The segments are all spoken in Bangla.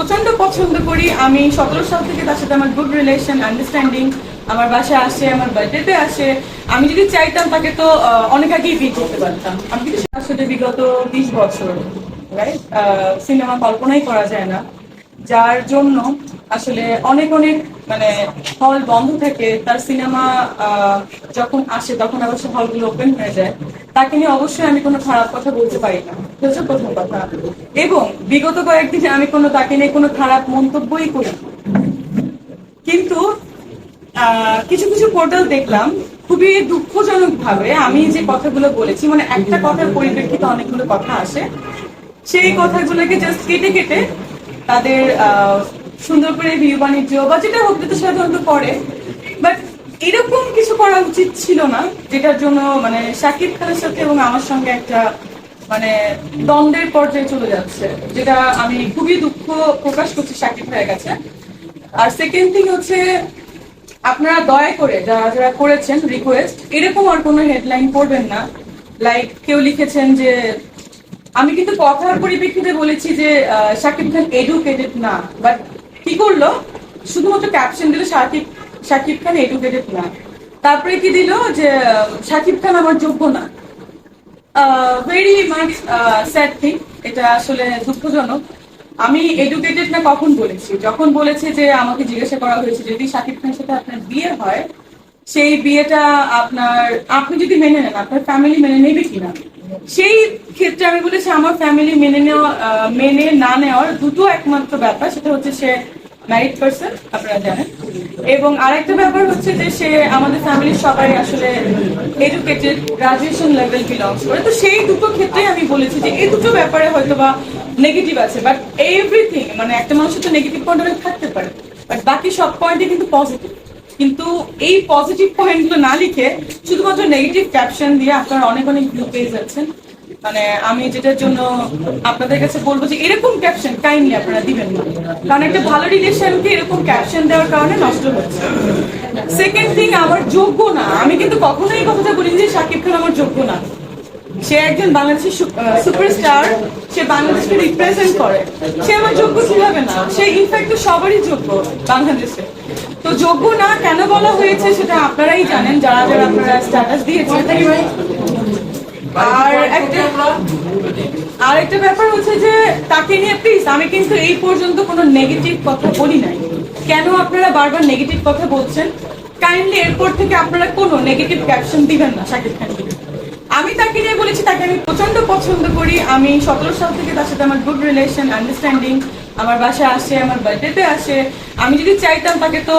প্রচণ্ড পছন্দ করি। আমি সতেরো সাল থেকে তার সাথে আমার গুড রিলেশন আন্ডারস্ট্যান্ডিং আমার বাসায় আসে, আমার বার্থডেতে আসে, আমি যদি চাইতাম তাকে তো অনেক আগেই বিয়ে করতে পারতাম। আমি কিন্তু সাথে বিগত বিশ বছর রাইট সিনেমা কল্পনাই করা যায় না। যার জন্য আসলে অনেক অনেক মানে হল বন্ধ থাকে তার সিনেমা যখন আসে, তখন আবার সে হলগুলো ওপেন হয়ে যায়। তাকে নিয়ে অবশ্যই আমি কোনো খারাপ কথা বলতে পারি না। হচ্ছে প্রথম কথা। এবং বিগত কয়েকদিনে আমি কোনো, তাকে নিয়ে কোনো খারাপ মন্তব্যই করি কিন্তু কিছু কিছু পোর্টাল দেখলাম, খুবই দুঃখজনক ভাবে আমি যে কথাগুলো বলেছি মানে একটা কথার পরিপ্রেক্ষিতে অনেকগুলো কথা আসে, সেই কথাগুলোকে জাস্ট কেটে কেটে তাদের সুন্দর করে ভিউ বাণিজ্য বা যেটা হোক, যেটা সাধারণত করে। বাট এরকম কিছু করা উচিত ছিল না, যেটার জন্য মানে শাকিব খানের সাথে এবং আমার সঙ্গে একটা মানে দ্বন্দ্বের পর্যায়ে চলে যাচ্ছে, যেটা আমি খুবই দুঃখ প্রকাশ করছি শাকিব ভাইয়ের কাছে। আর সেকেন্ড থিং হচ্ছে, আপনারা দয়া করে যারা যারা করেছেন রিকোয়েস্ট এরকম আর কোনো হেডলাইন করবেন না। লাইক কেউ লিখেছেন যে আমি কিন্তু কথার পরিপ্রেক্ষিতে বলেছি যে শাকিব খান এডুকেটেড না। বাট কি করল? শুধুমাত্র ক্যাপশন দিল শাকিব শাকিব খান এডুকেটেড না। তারপরে কি দিল? যে, শাকিব খান আমার যোগ্য না। ভেরি মাচ স্যাড থিং এটা আসলে দুঃখজনক। আমি এডুকেটেড না কখন বলেছি? যখন বলেছে যে, আমাকে জিজ্ঞাসা করা হয়েছে, যদি শাকিব খানের সাথে আপনার বিয়ে হয়, সেই বিয়েটা আপনার, আপনি যদি মেনে নেন, আপনার ফ্যামিলি মেনে নেবে কিনা? সেই ক্ষেত্রে আমি বলেছি, আমার ফ্যামিলি মেনে নেওয়া মেনে না নেওয়ার দুটো একমাত্র ব্যাপার, সেটা হচ্ছে সে ম্যারিড পার্সন আপনারা জানেন। এবং আরেকটা ব্যাপার হচ্ছে যে সে আমাদের ফ্যামিলির সবাই আসলে এডুকেটেড গ্রাজুয়েশন লেভেল বিলংস করে। তো সেই দুটো ক্ষেত্রে আমি বলেছি যে এই দুটো ব্যাপারে হয়তো বা নেগেটিভ আছে বাট এভরিথিং মানে একটা মানুষের তো নেগেটিভ পয়েন্ট অনেক থাকতে পারে বাট বাকি সব পয়েন্টে কিন্তু পজিটিভ কিন্তু এই পজিটিভ পয়েন্টগুলো না লিখে শুধুমাত্র নেগেটিভ ক্যাপশন দিয়ে আপনারা অনেক অনেক ভিউ পেয়ে যাচ্ছেন। মানে আমি যেটার জন্য আপনাদের কাছে বলব যে এরকম ক্যাপশন কাইন্ডলি আপনারা দিবেন না। কারণ একটা ভালো রিলেশনকে এরকম ক্যাপশন দেওয়ার কারণে নষ্ট হচ্ছে। সেকেন্ড থিং আমার যোগ্য না। আমি কিন্তু কখনোই কথাটা বলিনি যে সাকিব খান আমার যোগ্য না। সে একজন বাংলাদেশের সুপারস্টার, সে বাংলাদেশকে রিপ্রেজেন্ট করে। সে আমার যোগ্য কীভাবে না? সে ইনফ্যাক্ট সবারই যোগ্য বাংলাদেশে। তো যোগ্য না কেন বলা হয়েছে সেটা আপনারাই জানেন, যারা যারা আপনারা স্ট্যাটাস দিয়েছেন। আর একটা আর একটা ব্যাপার হচ্ছে যে তাকে নিয়ে প্লিজ আমি কিন্তু এই পর্যন্ত কোনো নেগেটিভ কথা বলি নাই। কেন আপনারা বারবার নেগেটিভ কথা বলছেন? কাইন্ডলি এরপর থেকে আপনারা কোনো নেগেটিভ ক্যাপশন দিবেন না শাকিব খানকে আমি তাকে নিয়ে বলেছি, তাকে আমি প্রচণ্ড পছন্দ করি। আমি সতেরো সাল থেকে তার সাথে আমার গুড রিলেশন আন্ডারস্ট্যান্ডিং আমার বাসায় আসে, আমার বার্থডেতে আসে। আমি যদি চাইতাম তাকে তো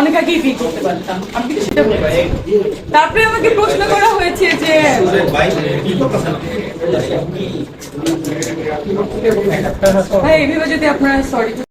অনেক আগেই বিয়ে করতে পারতাম। আমি কিন্তু সেটা তারপরে আমাকে প্রশ্ন করা হয়েছে যে, ভাই এইভাবে যদি আপনারা সরি